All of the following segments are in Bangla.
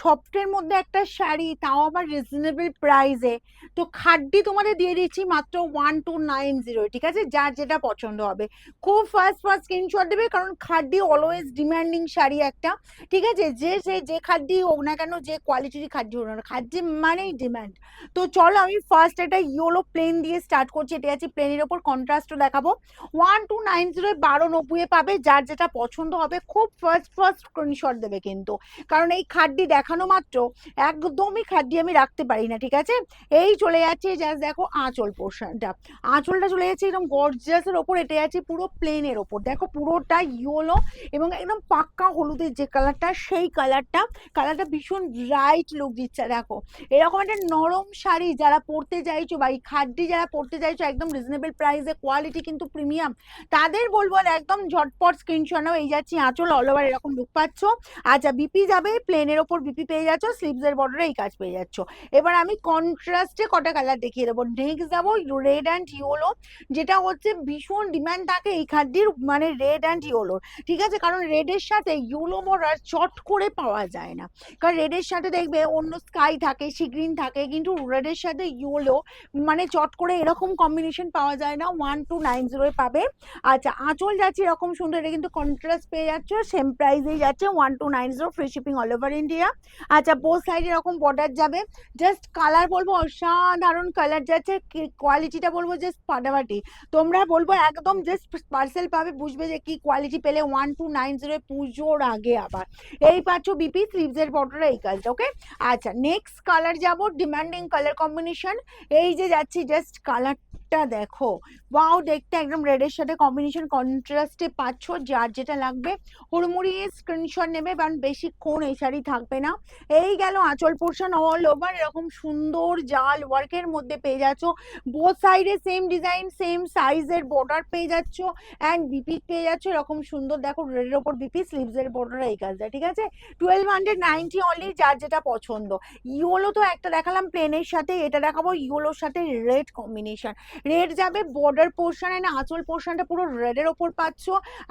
সফটের মধ্যে একটা শাড়ি, তাও আবার রিজনেবল প্রাইসে তো খাড্ডি তোমাদের দিয়ে দিচ্ছি মাত্র ওয়ান টু নাইন জিরো ঠিক আছে? যার যেটা পছন্দ হবে। খুব ফার্স্ট ফার্স্ট স্ক্রিনশট দেবে, কারণ খাড্ডি অলওয়েজ ডিমান্ডিং শাড়ি একটা, ঠিক আছে? যে সে যে খাদ্যি হোক না কেন, যে কোয়ালিটির খাদ্য হোক না খাদ্য মানেই ডিমান্ড তো চলো আমি ফার্স্ট একটা ইয়েলো প্লেন দিয়ে স্টার্ট করছি এটা আছে প্লেনের ওপর কন্ট্রাস্টও দেখাবো। ওয়ান টু নাইন জিরো বারো নব্বইয়ে পাবে, যার যেটা পছন্দ হবে, খুব ফার্স্ট ফার্স্ট স্ক্রিনশট দেবে কিন্তু। কারণ এই খাদ্যি দেখানো মাত্র একদমই খাদ্যি আমি রাখতে পারি না, ঠিক আছে? এই চলে যাচ্ছে জাস্ট দেখো আঁচল পোর্শনটা আঁচলটা চলে যাচ্ছে একদম গর্জিয়াসের ওপর, এটা আছে পুরো প্লেনের ওপর। দেখো পুরোটা ইয়েলো এবং একদম পাক্কা হলুদের যে কালারটা সেই কালারটা কালারটা ভীষণ ব্রাইট লুক দিচ্ছে, দেখো। এরকম একটা নরম শাড়ি যারা পরতে চাইছো বা এই খাদ্যি যারা পরতে চাইছো, একদম রিজনেবল প্রাইসে কোয়ালিটি কিন্তু প্রিমিয়াম তাদের বলব একদম ঝটপট স্ক্রিনশট এই যাচ্ছি আঁচল অল ওভার এরকম লুক পাচ্ছ। আচ্ছা বিপি যাবে প্লেনের ওপর বিপি পেয়ে যাচ্ছ স্লিভসের বর্ডারে এই কাজ পেয়ে যাচ্ছ। এবার আমি কন্ট্রাস্টে কটা কালার দেখিয়ে দেবো। নেক্সট যাব রেড অ্যান্ড ইয়েলো যেটা হচ্ছে ভীষণ ডিমান্ড থাকে এই খাদ্যের মানে রেড অ্যান্ড ইয়েলোর ঠিক আছে? কারণ রেডের সাথে ইয়েলো বর্ডার চট করে পাওয়া যায় না। কারণ রেডের সাথে দেখবে অন্য স্কাই থাকে সি গ্রিন থাকে, কিন্তু রেডের সাথে ইয়েলো মানে চট করে এরকম কম্বিনেশন পাওয়া যায় না। ওয়ান টু নাইন জিরোয় পাবে। আচ্ছা আঁচল যাচ্ছে এরকম সুন্দর, এটা কিন্তু কন্ট্রাস্ট পেয়ে যাচ্ছ সেম প্রাইসেই যাচ্ছে। One two nine zero free shipping all over India আচ্ছা বোথ সাইডে এরকম বর্ডার যাবে। জাস্ট কালার বলব, অসাধারণ কালার যাচ্ছে। কোয়ালিটিটা বলব জাস্ট ফাটাফাটি। তোমরা বলব একদম জাস্ট পার্সেল পাবে, বুঝবে যে কি কোয়ালিটি পেলে ওয়ান টু নাইন জিরো পুজোর আগে আবার। এই পাচ্ছ বিপি স্লিভসের বর্ডারে এই কাজটা ওকে আচ্ছা নেক্সট কালার যাব ডিমান্ডিং কালার কম্বিনেশন এই যে যাচ্ছি জাস্ট কালারটা দেখো। ওয়াও দেখতে একদম রেডের সাথে কম্বিনেশন কন্ট্রাস্টে পাচ্ছ, যার যেটা লাগবে। হুড়মুড়ি স্ক্রিনশট নেবে, কারণ বেশিক্ষণ এই শাড়ি থাকবে না। এই গেল আঁচল পোর্শন অল ওভার এরকম সুন্দর জাল ওয়ার্কের মধ্যে পেয়ে যাচ্ছ। বোথ সাইডে সেম ডিজাইন সেম সাইজের বর্ডার পেয়ে যাচ্ছ। অ্যান্ড বিপি পেয়ে যাচ্ছ, এরকম সুন্দর, দেখো রেডের ওপর বিপি স্লিভসের বর্ডার এই কাজটা, ঠিক আছে? টুয়েলভ হান্ড্রেড নাইনটি অনলি যার যেটা পছন্দ। ইয়োলো তো একটা দেখালাম প্লেনের সাথে, এটা দেখাবো ইয়োলোর সাথে রেড কম্বিনেশন রেড যাবে বর্ডার পোর্শন এনে আঁচল পোর্শনটা পুরো রেডের ওপর পাচ্ছ।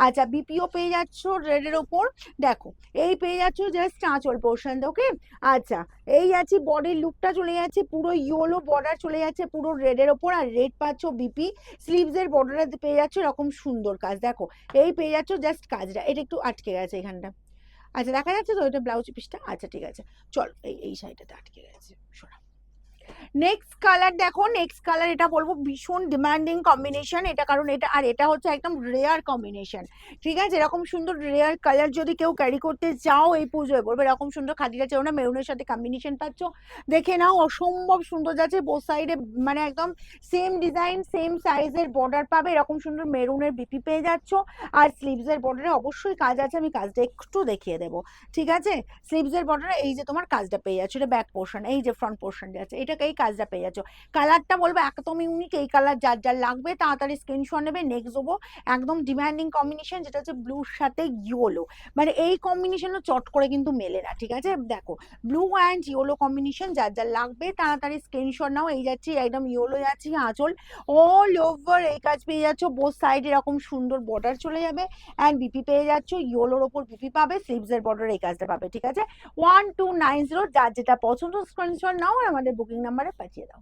আচ্ছা বিপিও পেয়ে যাচ্ছ রেডের ওপর। দেখো, এই পেয়ে যাচ্ছ জাস্ট আঁচল পোর্শন ওকে আচ্ছা এই আছে বডির লুকটা চলে যাচ্ছে পুরো ইয়োলো বর্ডার চলে যাচ্ছে পুরো রেডের ওপর আর রেড পাচ্ছ বিপি স্লিভসের বর্ডারে পেয়ে যাচ্ছ এরকম সুন্দর কাজ। দেখো, এই পেয়ে যাচ্ছ জাস্ট কাজটা। এটা একটু আটকে গেছে এখানটা। আচ্ছা দেখা যাচ্ছে তো ওইটা ব্লাউজ পিসটা আচ্ছা ঠিক আছে। চল, এই এই সাইডটাতে আটকে গেছে। সরা। নেক্সট কালার দেখো নেক্সট কালার এটা বলব, ভীষণ ডিমান্ডিং কম্বিনেশন এটা, কারণ এটা, আর এটা হচ্ছে একদম রেয়ার কম্বিনেশন ঠিক আছে? এরকম সুন্দর রেয়ার কালার যদি কেউ ক্যারি করতে চাও এই পুজোয়, বলবে এরকম সুন্দর খাদিটা চাও না মেরুনের সাথে কম্বিনেশন পাচ্ছ। দেখে নাও, অসম্ভব সুন্দর যাচ্ছে বো সাইডে মানে একদম সেম ডিজাইন সেম সাইজের বর্ডার পাবে, এরকম সুন্দর মেরুনের বিপি পেয়ে যাচ্ছ। আর স্লিভসের বর্ডারে অবশ্যই কাজ আছে, আমি কাজটা একটু দেখিয়ে দেবো, ঠিক আছে? স্লিভসের বর্ডারে এই যে তোমার কাজটা পেয়ে যাচ্ছে, এটা ব্যাক পোর্শন এই যে ফ্রন্ট পোর্শন যাচ্ছে এটাকে এই কাজটা পেয়ে যাচ্ছ। কালারটা বলব একদম ইউনিক এই কালার যার যার লাগবে তাড়াতাড়ি স্ক্রিনশট নেবে নেক্সট দেবো। একদম ডিমান্ডিং কম্বিনেশন যেটা হচ্ছে ব্লুর সাথে ইয়োলো মানে এই কম্বিনেশনও চট করে কিন্তু মেলে না, ঠিক আছে? দেখো ব্লু অ্যান্ড ইয়োলো কম্বিনেশন যার যার লাগবে, তাড়াতাড়ি স্ক্রিনশট নাও। এই যাচ্ছি, একদম ইয়োলো যাচ্ছি আঁচল অল ওভার এই কাজ পেয়ে যাচ্ছ। বোথ সাইড এরকম সুন্দর বর্ডার চলে যাবে অ্যান্ড বিপি পেয়ে যাচ্ছ। ইয়োলোর ওপর বিপি পাবে স্লিভসের বর্ডার এই কাজটা পাবে, ঠিক আছে? ওয়ান টু নাইন জিরো যার যেটা পছন্দ স্ক্রিনশট নাও আর আমাদের বুকিং নাম্বারে পাঠিয়ে দাও